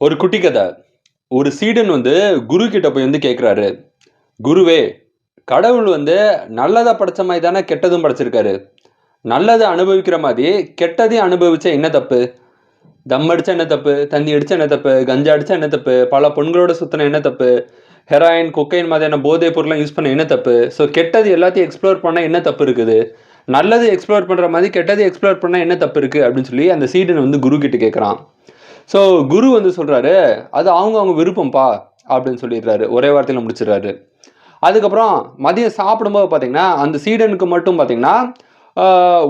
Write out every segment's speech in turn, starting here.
ஒரு குட்டி கதை. ஒரு சீடன் வந்து குரு கிட்ட போய் வந்து கேட்குறாரு குருவே கடவுள் வந்து நல்லதை படைச்ச மாதிரி தானே கெட்டதும் படைச்சிருக்காரு. நல்லதை அனுபவிக்கிற மாதிரி கெட்டதையும் அனுபவிச்சா என்ன தப்பு? தம் அடிச்சா என்ன தப்பு? தண்ணி அடிச்சா என்ன தப்பு? கஞ்சா அடிச்சா என்ன தப்பு? பல பொண்களோட சுத்தின என்ன தப்பு? ஹெராயின் கொக்கைன் மாதிரியான போதைப் பொருள்லாம் யூஸ் பண்ண என்ன தப்பு? ஸோ கெட்டது எல்லாத்தையும் எக்ஸ்ப்ளோர் பண்ணால் என்ன தப்பு இருக்குது? நல்லது எக்ஸ்ப்ளோர் பண்ணுற மாதிரி கெட்டது எக்ஸ்ப்ளோர் பண்ணால் என்ன தப்பு இருக்குது அப்படின்னு சொல்லி அந்த சீடன் வந்து குரு கிட்ட கேட்குறான் ஸோ குரு வந்து சொல்கிறாரு அது அவங்க அவங்க விருப்பம்ப்பா அப்படின்னு சொல்லிடுறாரு. ஒரே வார்த்தையில் முடிச்சிடுறாரு. அதுக்கப்புறம் மதியம் சாப்பிடும்போது பார்த்தீங்கன்னா அந்த சீடனுக்கு மட்டும் பார்த்தீங்கன்னா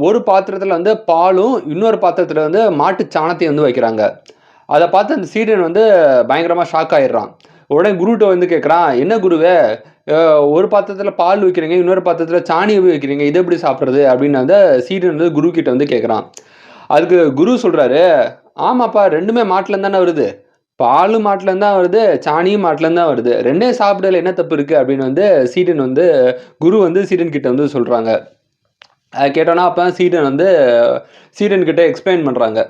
ஒரு பாத்திரத்தில் வந்து பாலும் இன்னொரு பாத்திரத்தில் வந்து மாட்டு சாணத்தையும் வந்து வைக்கிறாங்க. அதை பார்த்து அந்த சீடன் வந்து பயங்கரமாக ஷாக் ஆயிடுறான். உடனே குருகிட்ட வந்து கேட்குறான் என்ன குருவே ஒரு பாத்திரத்தில் பால் வைக்கிறீங்க இன்னொரு பாத்திரத்தில் சாணி வைக்கிறீங்க இதை எப்படி சாப்பிட்றது? அப்படின்னு வந்து சீடன் வந்து குரு கிட்ட வந்து கேட்குறான் அதுக்கு குரு சொல்கிறாரு ஆமாப்பா ரெண்டுமே மாட்டிலேருந்து தானே வருது? பாலும் மாட்டிலேருந்து தான் வருது சாணியும் மாட்டிலேருந்து தான் வருது. ரெண்டே சாப்பிடல என்ன தப்பு இருக்குது அப்படின்னு வந்து சீடன் வந்து குரு வந்து சீடன் கிட்ட வந்து சொல்கிறாங்க கேட்டோன்னா அப்போ சீடன் வந்து சீடன் கிட்ட எக்ஸ்பிளைன் பண்ணுறாங்க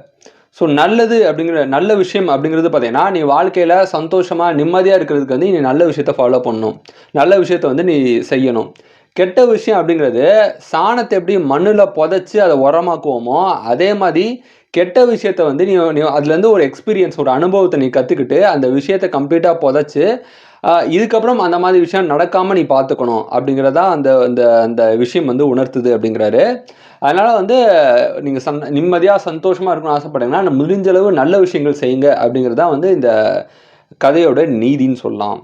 ஸோ நல்லது அப்படிங்கிற நல்ல விஷயம் அப்படிங்கிறது பார்த்தீங்கன்னா நீ வாழ்க்கையில் சந்தோஷமாக நிம்மதியாக இருக்கிறதுக்கு வந்து நீ நல்ல விஷயத்த ஃபாலோ பண்ணணும். நல்ல விஷயத்த வந்து நீ செய்யணும். கெட்ட விஷயம் அப்படிங்கிறது சாணத்தை எப்படி மண்ணில் புதைச்சி அதை உரமாக்குவோமோ அதே மாதிரி கெட்ட விஷயத்த வந்து நீ நீ அதுலேருந்து ஒரு எக்ஸ்பீரியன்ஸ் ஒரு அனுபவத்தை நீ கற்றுக்கிட்டு அந்த விஷயத்தை கம்ப்ளீட்டாக புதைச்சி இதுக்கப்புறம் அந்த மாதிரி விஷயம் நடக்காமல் நீ பார்த்துக்கணும் அப்படிங்கிறதா அந்த அந்த அந்த விஷயம் வந்து உணர்த்துது அப்படிங்கிறாரு. அதனால் வந்து நீங்கள் சந் நிம்மதியாக சந்தோஷமாக இருக்கணும்னு ஆசைப்பட்டீங்கன்னா முடிஞ்சளவு நல்ல விஷயங்கள் செய்யுங்க அப்படிங்கிறது தான் வந்து இந்த கதையோட நீதின்னு சொல்லலாம்.